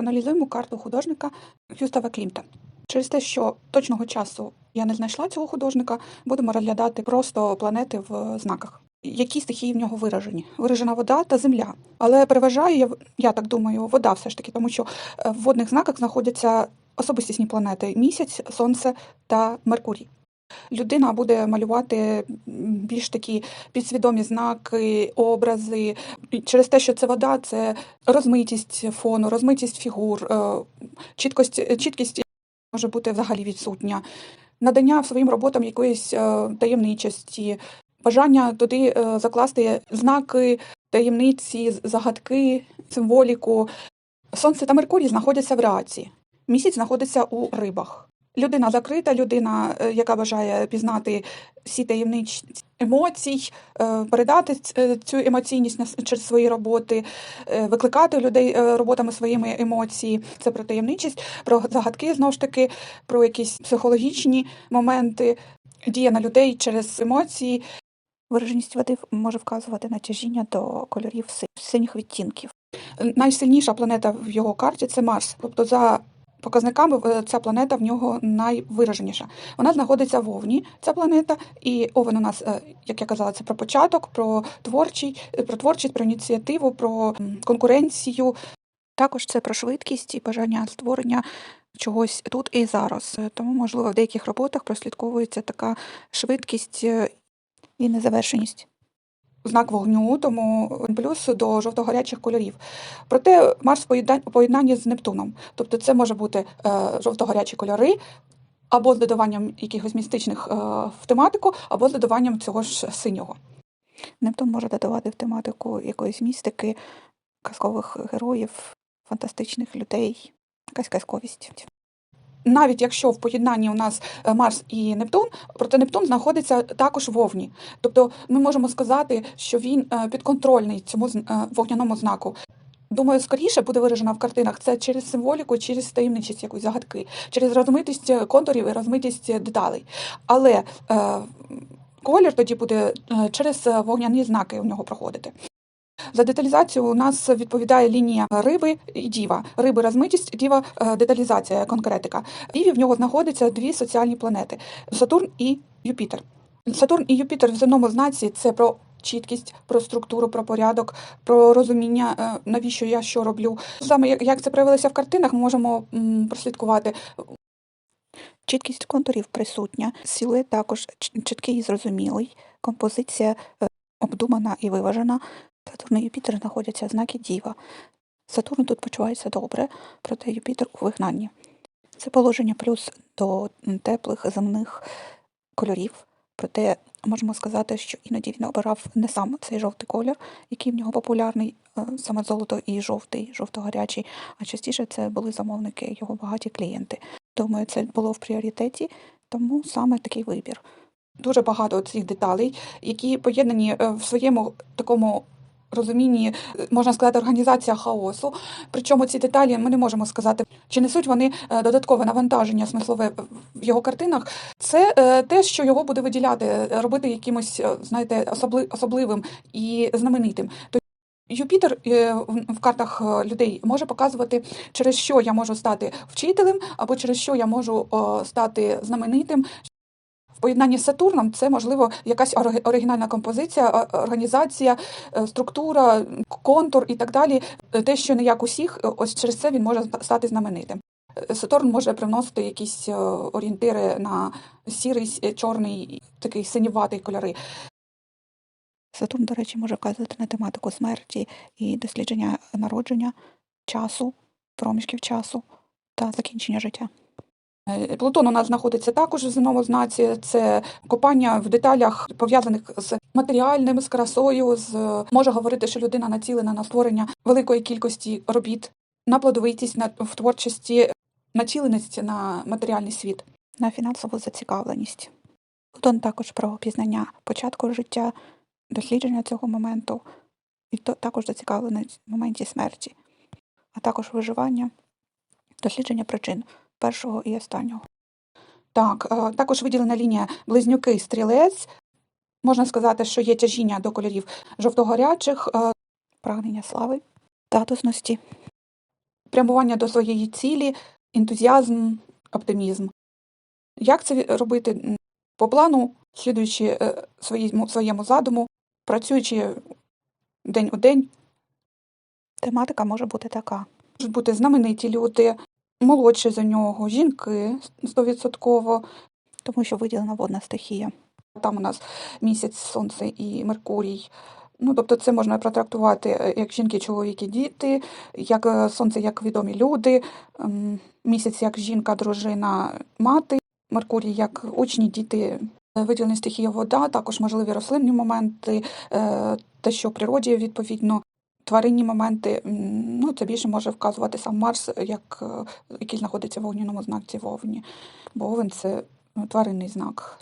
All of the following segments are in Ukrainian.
проаналізуємо карту художника Гюстава Клімта. Через те, що точного часу я не знайшла цього художника, будемо розглядати просто планети в знаках. Які стихії в нього виражені? Виражена вода та земля. Але переважає, я, я так думаю, вода все ж таки, тому що е, в водних знаках знаходяться особистісні планети місяць, сонце та Меркурій. Людина буде малювати більш такі підсвідомі знаки, образи. Через те, що це вода, це розмитість фону, розмитість фігур, е, чіткость, чіткість може бути взагалі відсутня, надання своїм роботам якоїсь е, таємничості, бажання туди е, закласти знаки, таємниці, загадки, символіку. Сонце та Меркурій знаходяться в реації. Місяць знаходиться у рибах. Людина закрита, людина, е, яка бажає пізнати всі таємничі емоцій, е, передати е, цю емоційність через свої роботи, викликати у людей роботами своїми емоції. Це про таємничість, про загадки знову ж таки, про якісь психологічні моменти, дія на людей через емоції. Вираженість води може вказувати на тяжіння до кольорів синіх відтінків. Найсильніша планета в його карті це Марс. Тобто, за показниками, ця планета в нього найвираженіша. Вона знаходиться в Овні, ця планета, і Овен у нас, е, як я казала, це про початок, про творчий, е, про творчість, про ініціативу, про конкуренцію. Також це про швидкість і бажання створення чогось тут і зараз. Е, Тому, можливо, в деяких роботах прослідковується така швидкість і незавершеність. Знак вогню, тому плюс до жовто-гарячих кольорів. Проте Марс у поєднанні з Нептуном. Тобто це може бути е, жовто-гарячі кольори, або з додаванням якихось містичних е, в тематику, або з додаванням цього ж синього. Нептун може додавати в тематику якоїсь містики, казкових героїв, фантастичних людей, якась казковість. Навіть якщо в поєднанні у нас е, Марс і Нептун, проте Нептун знаходиться також в Овні. Тобто ми можемо сказати, що він е, підконтрольний цьому е, вогняному знаку. Думаю, скоріше буде виражена в картинах це через символіку, через таємничість якусь загадки, через розмитість контурів і розмитість деталей. Але е, колір тоді буде через вогняні знаки у нього проходити. За деталізацію у нас відповідає лінія риби і діва. Риби розмитість, діва е, деталізація, конкретика. Діві в нього знаходяться дві соціальні планети Сатурн і Юпітер. Сатурн і Юпітер в земному знаці це про чіткість, про структуру, про порядок, про розуміння, е, навіщо я що роблю. Саме як- це проявилося в картинах, можемо прослідкувати. Чіткість контурів присутня, силует також чіткий і зрозумілий, композиція е, обдумана і виважена. Сатурн і Юпітер знаходяться в знакі Діва. Сатурн тут почувається добре, проте Юпітер у вигнанні. Це положення плюс до теплих земних кольорів. Проте можемо сказати, що іноді він обирав не сам цей жовтий колір, який в нього популярний, е, саме золото і жовтий, жовто-гарячий, а частіше це були замовники, його багаті клієнти. Думаю, це було в пріоритеті, тому саме такий вибір. Дуже багато цих деталей, які поєднані е, в своєму такому розумінні, е, можна сказати, організація хаосу. Причому ці деталі ми не можемо сказати, чи несуть вони е, додаткове навантаження смислове в його картинах. Це е, те, що його буде виділяти, робити якимось, знаєте, особли- особливим і знаменитим. Юпітер в картах людей може показувати, через що я можу стати вчителем, або через що я можу стати знаменитим. Поєднанні з Сатурном це можливо якась оригінальна композиція, організація, е, структура, контур і так далі. Е, Те, що не як усіх, е, ось через це він може стати знаменитим. Сатурн може привносити якісь орієнтири на сірий, чорний, такий синіватий кольори. Сатурн, до речі, може вказувати на тематику смерті і дослідження народження, часу, проміжків часу та закінчення життя. Е, Плутон у нас знаходиться також в земному знаці. Це копання в деталях пов'язаних з матеріальним, з красою. З може говорити, що людина націлена на створення великої кількості робіт, на плодовитість, на в творчості, націленість на матеріальний світ. на фінансову зацікавленість. Плутон також про пізнання початку життя, дослідження цього моменту, і то також зацікавленість в моменті смерті, а також виживання, дослідження причин першого і останнього. Так, е, також виділена лінія близнюки стрілець. Можна сказати, що є тяжіння до кольорів жовто-гарячих, е, Прагнення слави, статусності, прямування до своєї цілі, ентузіазм, оптимізм. Як це робити? По плану, слідуючи е, своїм- своєму задуму, працюючи день у день, Тематика може бути така. можуть бути знамениті люди, молодші за нього, жінки стовідсотково. Тому що виділена водна стихія. Там у нас місяць, сонце і Меркурій. Ну, тобто це можна протрактувати е, як жінки, чоловіки, діти, як е, сонце, як відомі люди, ем, місяць як жінка, дружина, мати, Меркурій як учні, діти, Е, виділені стихія вода, також можливі рослинні моменти, те, що в природі відповідно. Тваринні моменти, ну це більше може вказувати сам Марс, як, е, який знаходиться в огняному знаці Вовні. Бо Овен це е, тваринний знак.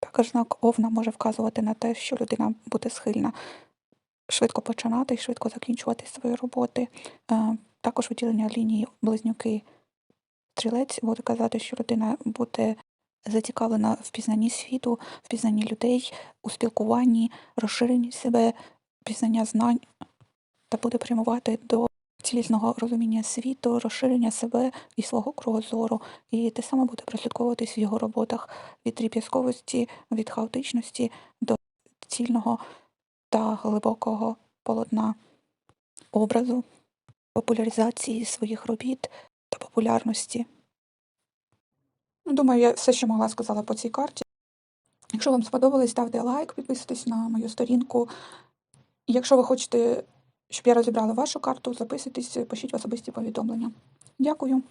Також знак Овна може вказувати на те, що людина буде схильна швидко починати і швидко закінчувати свої роботи. Е, Також виділення лінії близнюки стрілець буде казати, що людина буде зацікавлена в пізнанні світу, в пізнанні людей, у спілкуванні, розширенні себе, пізнання знань та буде прямувати до цілісного розуміння світу, розширення себе і свого кругозору. І те саме буде прослідковуватись в його роботах від дріб'язковості, від хаотичності до цільного та глибокого полотна образу, популяризації своїх робіт та популярності. Думаю, я все, що могла сказала по цій карті. Якщо вам сподобалось, ставте лайк, підписуйтесь на мою сторінку. Якщо ви хочете, щоб я розібрала вашу карту, записуйтесь, пишіть в особисті повідомлення. Дякую.